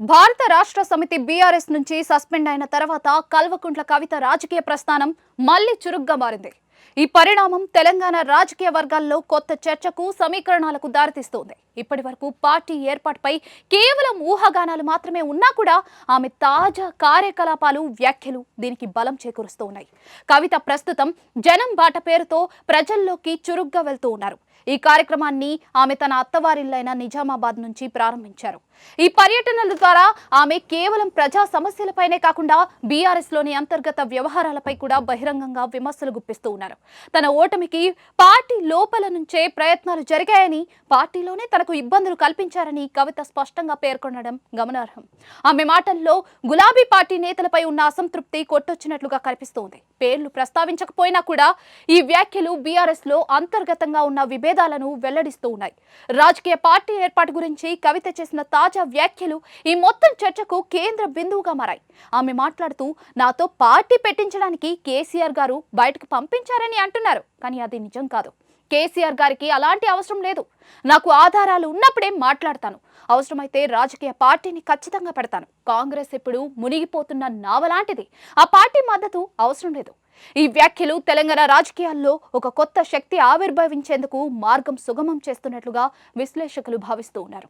భారత రాష్ట్ర సమితి బీఆర్ఎస్ నుంచి సస్పెండ్ అయిన తర్వాత కల్వకుంట్ల కవిత రాజకీయ ప్రస్థానం మళ్ళీ చురుగ్గా మారింది. ఈ పరిణామం తెలంగాణ రాజకీయ వర్గాల్లో కొత్త చర్చకు సమీకరణాలకు దారితీస్తోంది. ఇప్పటి వరకు పార్టీ ఏర్పాటుపై కేవలం ఊహాగానాలు మాత్రమే ఉన్నా కూడా ఆమె తాజా కార్యకలాపాలు వ్యాఖ్యలు దీనికి బలం చేకూరుస్తూ ఉన్నాయి కవిత ప్రస్తుతం జనం బాట పేరుతో ప్రజల్లోకి చురుగ్గా వెళ్తూ ఉన్నారు. ఈ కార్యక్రమాన్ని ఆమె తన అత్తవారిల్లైన నిజామాబాద్ నుంచి ప్రారంభించారు. ఈ పర్యటనల ద్వారా ఆమె కేవలం ప్రజా సమస్యలపైనే కాకుండా బీఆర్ఎస్లోని అంతర్గత వ్యవహారాలపై కూడా బహిరంగంగా విమర్శలు గుప్పిస్తూ ఉన్నారు. తన ఓటమికి పార్టీ లోపల నుంచే ప్రయత్నాలు జరిగాయని పార్టీలోనే తనకు ఇబ్బందులు కల్పించారని కవిత స్పష్టంగా పేర్కొనడం గమనార్హం. ఆమె మాటల్లో గులాబీ పార్టీ నేతలపై ఉన్న అసంతృప్తి కొట్టొచ్చినట్లుగా కనిపిస్తోంది. పేర్లు ప్రస్తావించకపోయినా కూడా ఈ వ్యాఖ్యలు బీఆర్ఎస్లో అంతర్గతంగా ఉన్న విభేదాలను వెల్లడిస్తూ ఉన్నాయి. రాజకీయ పార్టీ ఏర్పాటు గురించి కవిత చేసిన తాజా వ్యాఖ్యలు ఈ మొత్తం చర్చకు కేంద్ర బిందువుగా మారాయి. ఆమె మాట్లాడుతూ నాతో పార్టీ పెట్టించడానికి కేసీఆర్ గారు బయటకు పంపించారని అంటున్నారు కానీ అది నిజం కాదు. కేసీఆర్ గారికి అలాంటి అవసరం లేదు. నాకు ఆధారాలు ఉన్నప్పుడే మాట్లాడతాను. అవసరమైతే రాజకీయ పార్టీని ఖచ్చితంగా పెడతాను. కాంగ్రెస్ ఇప్పుడు మునిగిపోతున్న నావలాంటిది ఆ పార్టీ మద్దతు అవసరం లేదు. ఈ వ్యాఖ్యలు తెలంగాణ రాజకీయాల్లో ఒక కొత్త శక్తి ఆవిర్భవించేందుకు మార్గం సుగమం చేస్తున్నట్లుగా విశ్లేషకులు భావిస్తూ ఉన్నారు.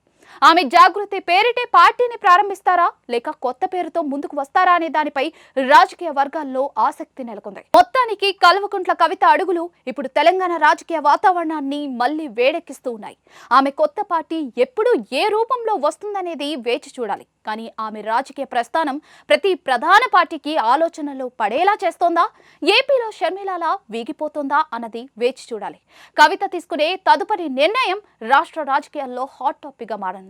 ఆమె జాగృతి పేరిటే పార్టీని ప్రారంభిస్తారా? లేక కొత్త పేరుతో ముందుకు వస్తారా అనే దానిపై రాజకీయ వర్గాల్లో ఆసక్తి నెలకొంది. మొత్తానికి కల్వకుంట్ల కవిత అడుగులు ఇప్పుడు తెలంగాణ రాజకీయ వాతావరణాన్ని మళ్ళీ వేడెక్కిస్తూ ఉన్నాయి. ఆమె కొత్త పార్టీ ఎప్పుడు ఏ రూపంలో వస్తుందనేది వేచి చూడాలి. కానీ ఆమె రాజకీయ ప్రస్థానం ప్రతి ప్రధాన పార్టీకి ఆలోచనలో పడేలా చేస్తోందా? ఏపీలో షర్మిలాలా వీగిపోతుందా అన్నది వేచి చూడాలి. కవిత తీసుకునే తదుపరి నిర్ణయం రాష్ట్ర రాజకీయాల్లో హాట్ టాపిక్గా మారనుంది